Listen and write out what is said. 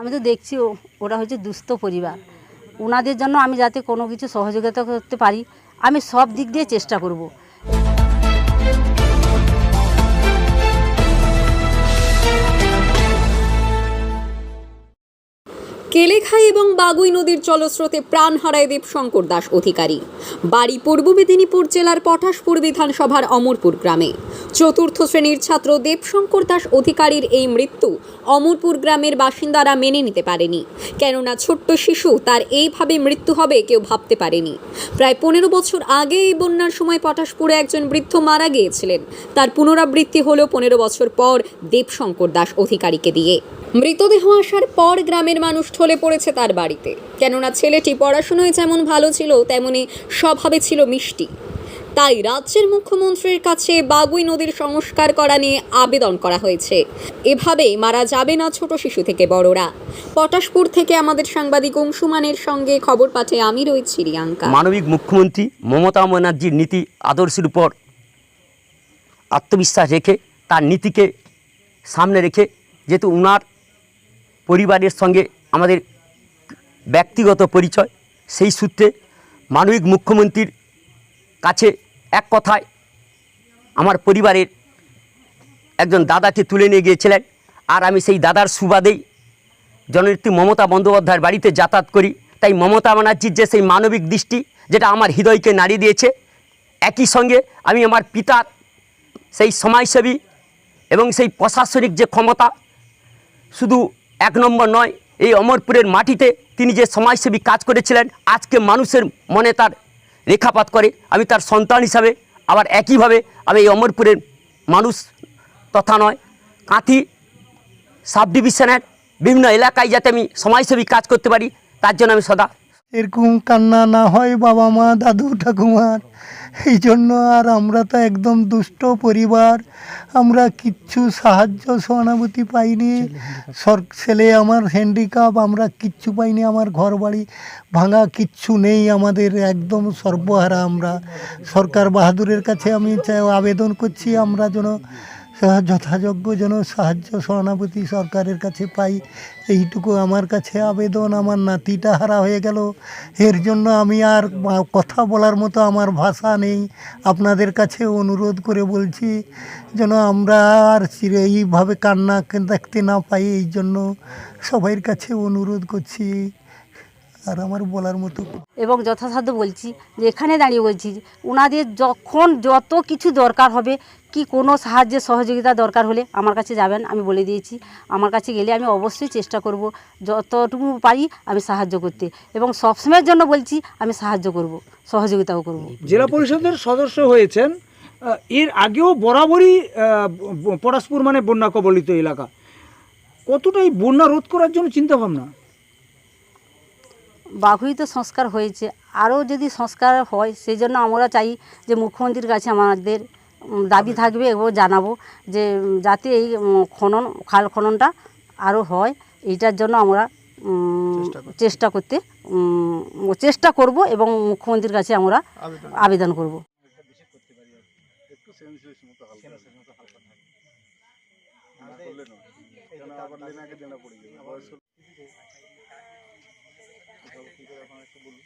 আমি তো দেখছি ওরা হচ্ছে দুস্থ পরিবার। ওনাদের জন্য আমি যাতে কোনো কিছু সহযোগিতা করতে পারি, আমি সব দিক দিয়ে চেষ্টা করব। কেলেখাই এবং বাগুই নদীর জলস্রোতে প্রাণ হারায় দেবশঙ্কর দাস অধিকারী। বাড়ি পূর্ব মেদিনীপুর জেলার পটাশপুর বিধানসভার অমরপুর গ্রামে। চতুর্থ শ্রেণির ছাত্র দেবশঙ্কর দাস অধিকারীর এই মৃত্যু অমরপুর গ্রামের বাসিন্দারা মেনে নিতে পারেনি। কেননা ছোট্ট শিশু, তার এইভাবে মৃত্যু হবে কেউ ভাবতে পারেনি। প্রায় পনেরো বছর আগে এই বন্যার সময় পটাশপুরে একজন বৃদ্ধ মারা গিয়েছিলেন। তার পুনরাবৃত্তি হলো পনেরো বছর পর দেবশঙ্কর দাস অধিকারীকে দিয়ে। মৃতদেহ আসার পর গ্রামের মানুষ ঠলে পড়েছে তার বাড়িতে। কেননা ছেলেটি পড়াশোনায় যেমন ভালো ছিল, তেমনি স্বভাবে ছিল মিষ্টি। তাই রাজ্যের মুখ্যমন্ত্রীর কাছে বাগুই নদীর সংস্কার করা নিয়ে আবেদন করা হয়েছে। এভাবে মারা যাবে না ছোট শিশু থেকে বড়রা। পটাশপুর থেকে আমাদের সাংবাদিক অংশুমানের সঙ্গে খবর পাঠে আমি রয়েছি রিয়াঙ্কা। মানবিক মুখ্যমন্ত্রী মমতা ব্যানার্জির নীতি আদর্শের উপর আত্মবিশ্বাস রেখে, তার নীতিকে সামনে রেখে, যেহেতু উনার পরিবারের সঙ্গে আমাদের ব্যক্তিগত পরিচয়, সেই সূত্রে মানবিক মুখ্যমন্ত্রীর কাছে এক কথায় আমার পরিবারের একজন দাদাকে তুলে নিয়ে গিয়েছিলেন। আর আমি সেই দাদার সুবাদেই জননেত্রী মমতা বন্দ্যোপাধ্যায়ের বাড়িতে যাতায়াত করি। তাই মমতা ব্যানার্জির যে সেই মানবিক দৃষ্টি, যেটা আমার হৃদয়কে নাড়িয়ে দিয়েছে, একই সঙ্গে আমি আমার পিতার সেই সমাজসেবী এবং সেই প্রশাসনিক যে ক্ষমতা, শুধু এক নম্বর নয়, এই অমরপুরের মাটিতে তিনি যে সমাজসেবী কাজ করেছিলেন, আজকে মানুষের মনে তার রেখাপাত করে। আমি তার সন্তান হিসাবে আবার একইভাবে আমি এই অমরপুরের মানুষ তথা নয়, কাঁথি সাব ডিভিশনের বিভিন্ন এলাকায় যাতে আমি সমাজসেবী কাজ করতে পারি, তার জন্য আমি সদা এরকম কান্না না হয় বাবা মা, দাদু ঠাকুমার এই জন্য আর আমরা তো একদম দুষ্ট পরিবার। আমরা কিচ্ছু সাহায্য, সহানুভূতি পাইনি। সর ছেলে আমার হ্যান্ডিক্যাপ আমরা কিচ্ছু পাইনি। আমার ঘর বাড়ি ভাঙা কিচ্ছু নেই আমাদের, একদম সর্বহারা আমরা। সরকার বাহাদুরের কাছে আমি আবেদন করছি, আমরা যেন যথাযোগ্য যেন সাহায্য সহানুভূতি সরকারের কাছে পাই। এইটুকু আমার কাছে আবেদন, আমার নাতিটা হারা হয়ে গেল। এর জন্য আমি আর কথা বলার মতো আমার ভাষা নেই। আপনাদের কাছে অনুরোধ করে বলছি যেন আমরা আর এইভাবে কান্না দেখতে না পাই, এই জন্য সবাইয়ের কাছে অনুরোধ করছি। আর আমার বলার মতো। এবং যথাসাধ্য বলছি যে এখানে দাঁড়িয়ে বলছি ওনাদের যখন যত কিছু দরকার হবে কি কোনো সাহায্যের সহযোগিতা দরকার হলে আমার কাছে যাবেন আমি বলে দিয়েছি। আমার কাছে গেলে আমি অবশ্যই চেষ্টা করব যতটুকু পারি আমি সাহায্য করতে। এবং সবসময়ের জন্য বলছি আমি সাহায্য করব সহযোগিতাও করব। জেলা পরিষদের সদস্য হয়েছেন এর আগেও বরাবরই পরাশপুর মানে বন্যা কবলিত এলাকা। কতটা এই বন্যা রোধ করার জন্য চিন্তা বাহুই তো সংস্কার হয়েছে। আরও যদি সংস্কার হয় সেই জন্য আমরা চাই যে মুখ্যমন্ত্রীর কাছে আমাদের দাবি থাকবে এবং জানাব যে যাতে এই খনন খাল খননটা আরও হয়। এইটার জন্য আমরা চেষ্টা করতে চেষ্টা করব এবং মুখ্যমন্ত্রীর কাছে আমরা আবেদন করব। তবে কী করে আপনারা একটু বলুন।